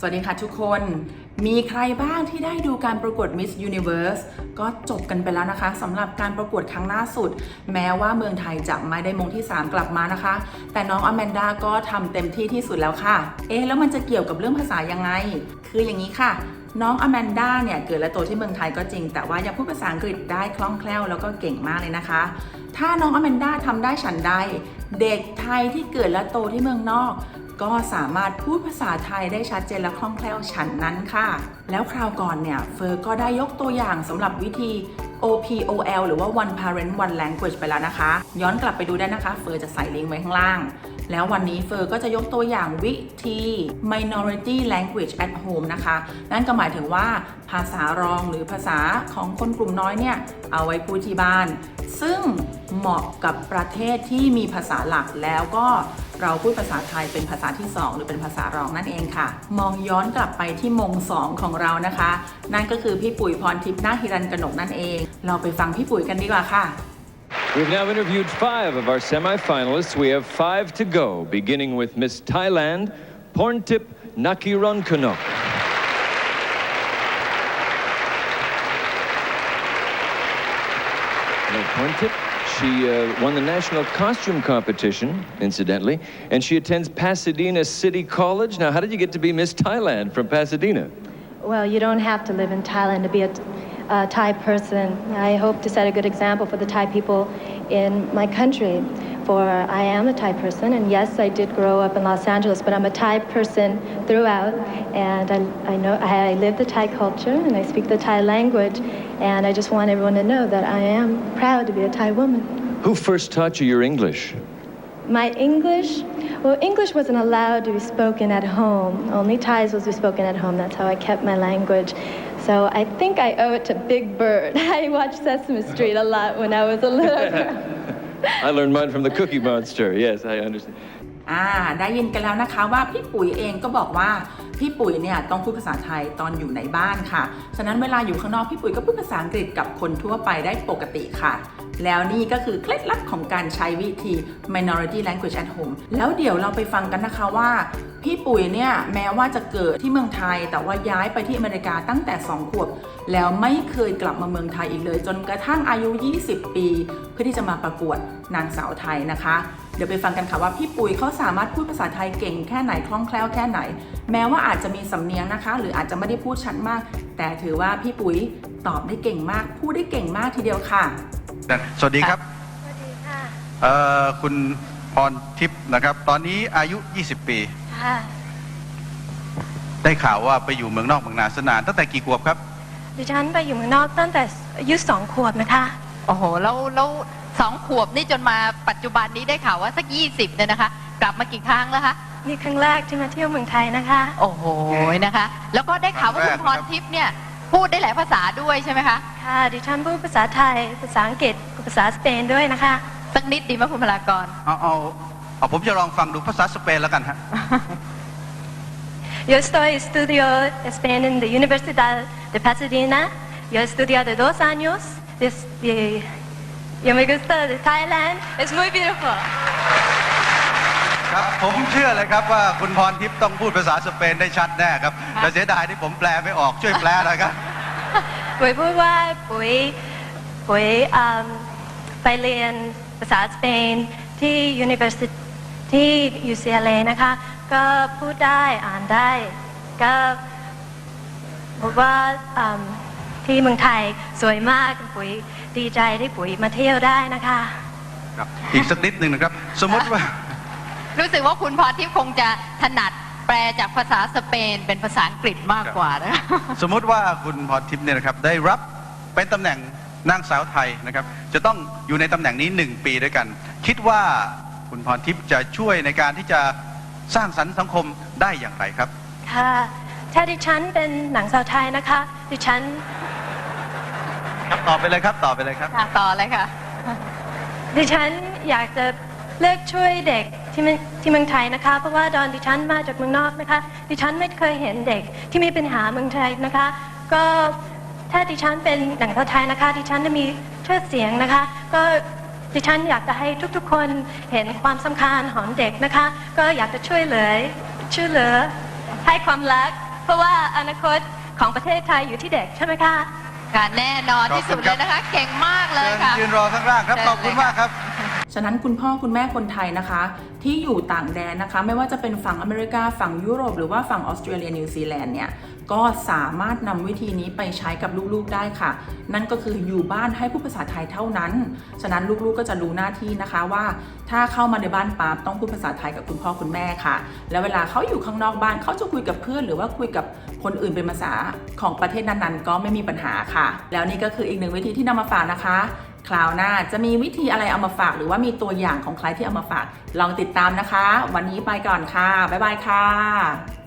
สวัสดีค่ะทุกคน มีใครบ้างที่ได้ดูการประกวด Miss Universe ก็จบกันไปแล้วนะคะสำหรับการประกวดครั้งล่าสุด แม้ว่าเมืองไทยจะไม่ได้มงที่ 3 กลับมานะคะ แต่น้องอแมนดาก็ทำเต็มที่ที่สุดแล้วค่ะ เอ๊แล้วมันจะเกี่ยวกับเรื่องภาษายังไง คืออย่างนี้ค่ะ น้องอแมนดาเนี่ยเกิดและโตที่เมืองไทยก็จริง แต่ว่ายังพูดภาษาอังกฤษได้คล่องแคล่วแล้วก็เก่งมากเลยนะคะ ถ้าน้องอแมนดาทำได้ฉันใด เด็กไทยที่เกิดและโตที่เมืองนอกก็สามารถพูดภาษาไทยได้ชัดเจนและคล่องแคล่วฉันนั้นค่ะแล้วคราวก่อนเนี่ยเฟอร์ก็ได้ยกตัวอย่างสำหรับวิธี OPOL หรือว่า One Parent One Language ไปแล้วนะคะ ย้อนกลับไปดูได้นะคะ เฟอร์จะใส่ลิงก์ไว้ข้างล่าง แล้ววันนี้เฟอร์ก็จะยกตัวอย่างวิธี Minority Language at Home นะคะ นั่นก็หมายถึงว่าภาษารองหรือภาษาของคนกลุ่มน้อยเนี่ย เอาไว้พูดที่บ้าน ซึ่งเหมาะกับประเทศที่มีภาษาหลักแล้วก็เราพูดภาษาไทยเป็นภาษาที่ 2 หรือเป็นภาษารองนั่นเองค่ะ มองย้อนกลับไปที่มง 2 ของเรานะคะ นั่นก็คือพี่ปุ๋ยพรทิพย์นาฮิรันกนกนั่นเอง เราไปฟังพี่ปุ๋ยกันดีกว่าค่ะ We've now interviewed five of our semifinalists. We have five to go, beginning with Miss Thailand, Porntip Nakironkanok. Hello, Porntip. She uh, won the national costume competition, incidentally, and she attends Pasadena City College. Now, how did you get to be Miss Thailand from Pasadena? Well, you don't have to live in Thailand to be a, a Thai person. I hope to set a good example for the Thai people in my country. For I am a Thai person, and yes, I did grow up in Los Angeles, but I'm a Thai person throughout, and I, I know I live the Thai culture and I speak the Thai language, and I just want everyone to know that I am proud to be a Thai woman. Who first taught you your English? My English, well, English wasn't allowed to be spoken at home. Only Thais was to be spoken at home. That's how I kept my language. So I think I owe it to Big Bird. I watched Sesame Street a lot when I was a little girl. I learned mine from the Cookie Monster. Yes, I understand. อ่าได้ยินกันแล้วนะคะว่าพี่ปุ๋ยเองก็บอกว่าพี่ปุ๋ยเนี่ยต้องพูดภาษาไทยตอนอยู่ในบ้านค่ะ ฉะนั้นเวลาอยู่ข้างนอกพี่ปุ๋ยก็พูดภาษาอังกฤษกับคนทั่วไปได้ปกติค่ะ แล้วนี่ก็คือเคล็ดลับของการใช้วิธี minority language at home แล้วเดี๋ยวเราไปฟังกันนะคะว่า พี่ปุ๋ยเนี่ยแม้ว่าจะเกิดที่เมืองไทย แต่ว่าย้ายไปที่อเมริกาตั้งแต่ 2 ขวบ แล้วไม่เคยกลับมาเมืองไทยอีกเลย จนกระทั่งอายุ 20 ปี เพื่อที่จะมาประกวดนางสาวไทยนะคะ เดี๋ยวไปฟังกันค่ะว่าพี่ปุ๋ยเขาสามารถพูดภาษาไทยเก่งแค่ไหนคล่องแคล่วแค่ไหน แม้ว่าอาจจะมีสำเนียงนะคะ หรืออาจจะไม่ได้พูดชัดมาก แต่ถือว่าพี่ปุ๋ยตอบได้เก่งมาก พูดได้เก่งมากทีเดียวค่ะ สวัสดีครับเอ่อคุณพรทิพย์นะครับ ตอนนี้อายุ 20 ปี ค่ะได้ข่าวว่าไปอยู่เมืองนอกเมืองนาสนานตั้งแต่กี่ขวบครับ ดิฉันไปอยู่เมืองนอกตั้งแต่อายุสองขวบนะคะ โอ้โห แล้วแล้วสองขวบนี่จนมาปัจจุบันนี้ได้ข่าวว่าสักยี่สิบเนี่ยนะคะ กลับมากี่ครั้งแล้วคะ นี่ครั้งแรกที่มาเที่ยวเมืองไทยนะคะ โอ้โห นะคะ แล้วก็ได้ข่าวว่าครั้คุงณแรกพรทิพย์เนี่ย พูดได้หลายภาษาด้วยใช่ไหมคะ ค่ะ ดิฉันพูดภาษาไทย ภาษาอังกฤษภาษาสเปนด้วยนะคะ สักนิดดีไหมคุณพลากร เอาเอาเอาผมจะลองฟังดูภาษาสเปนแล้วกันฮะ Yo estoy estudio Español en la Universidad de Pasadena. Yo he estudiado dos años. Es- y- yo me gusta de Thailand. Es muy beautiful. ครับผมเชื่อเลยครับว่าคุณพรทิพย์ต้องพูดภาษาสเปนได้ชัดแน่ครับแต่เสียดายที่ผมแปลไม่ออกช่วยแปลหน่อยครับปุ๋ยพูดว่าปุ๋ยปุ๋ยอืมไปเรียนภาษาสเปนที่ University ที่ UCLA นะคะ ก็พูดได้อ่านได้ ก็บอกว่าอืมที่เมืองไทยสวยมากปุ๋ยดีใจที่ปุ๋ยมาเที่ยวได้นะคะ ครับอีกสักนิดหนึ่งนะครับ สมมติว่า รู้สึกว่าคุณพรทิพย์คงจะถนัดแปลจากภาษาสเปนเป็นภาษาอังกฤษมากกว่านะคะสมมุติว่าคุณพรทิพย์เนี่ยนะครับได้รับเป็นตำแหน่งนางสาวไทยนะครับ จะต้องอยู่ในตำแหน่งนี้หนึ่งปีด้วยกัน คิดว่าคุณพรทิพย์จะช่วยในการที่จะสร้างสรรค์สังคมได้อย่างไรครับ ค่ะ ถ้าดิฉันเป็นหนังสาวไทยนะคะ ดิฉันครับตอบไปเลยครับตอบไปเลยครับ ค่ะต่อเลยค่ะ ดิฉันอยากจะเลือกช่วยเด็ก ที่เมืองที่เมืองไทยนะคะ เพราะว่าตอนดิฉันมาจากเมืองนอกนะคะ ดิฉันไม่เคยเห็นเด็กที่มีปัญหาเมืองไทยนะคะ ก็ถ้าดิฉันเป็นหนังสาวไทยนะคะ ดิฉันจะมีชื่อเสียงนะคะ ก็ดิฉันอยากจะให้ทุกๆ คนเห็นความสำคัญของเด็กนะคะ ก็อยากจะช่วยเหลือช่วยเหลือให้ความรัก เพราะว่าอนาคตของประเทศไทยอยู่ที่เด็กใช่ไหมคะค่ะแน่นอนที่สุดเลยนะคะ เก่งมากเลยเชิญค่ะ ยืนรอข้างล่างครับเชิญขอบคุณเลยค่ะมากครับ ฉะนั้นคุณพ่อคุณแม่คนไทยนะคะ ที่อยู่ต่างแดนนะคะ ไม่ว่าจะเป็นฝั่งอเมริกาฝั่งยุโรป หรือว่าฝั่งออสเตรเลียนิวซีแลนด์เนี่ยก็สามารถนำวิธีนี้ไปใช้กับลูกๆได้ค่ะ นั่นก็คืออยู่บ้านให้ผู้ภาษาไทยเท่านั้น ฉะนั้นลูกๆก็จะรู้หน้าที่นะคะว่า ถ้าเข้ามาในบ้านปั๊บต้องพูดภาษาไทยกับคุณพ่อคุณแม่ค่ะ แล้วเวลาเขาอยู่ข้างนอกบ้านเขาจะคุยกับเพื่อน หรือว่าคุยกับคนอื่นเป็นภาษาของประเทศนั้นๆ ก็ไม่มีปัญหาค่ะ แล้วนี่ก็คืออีกหนึ่งวิธีที่นำมาฝากนะคะ คราวหน้าจะมีวิธีอะไรเอามาฝาก หรือว่ามีตัวอย่างของใครที่เอามาฝาก ลองติดตามนะคะ วันนี้ไปก่อนค่ะ บ๊ายบายค่ะ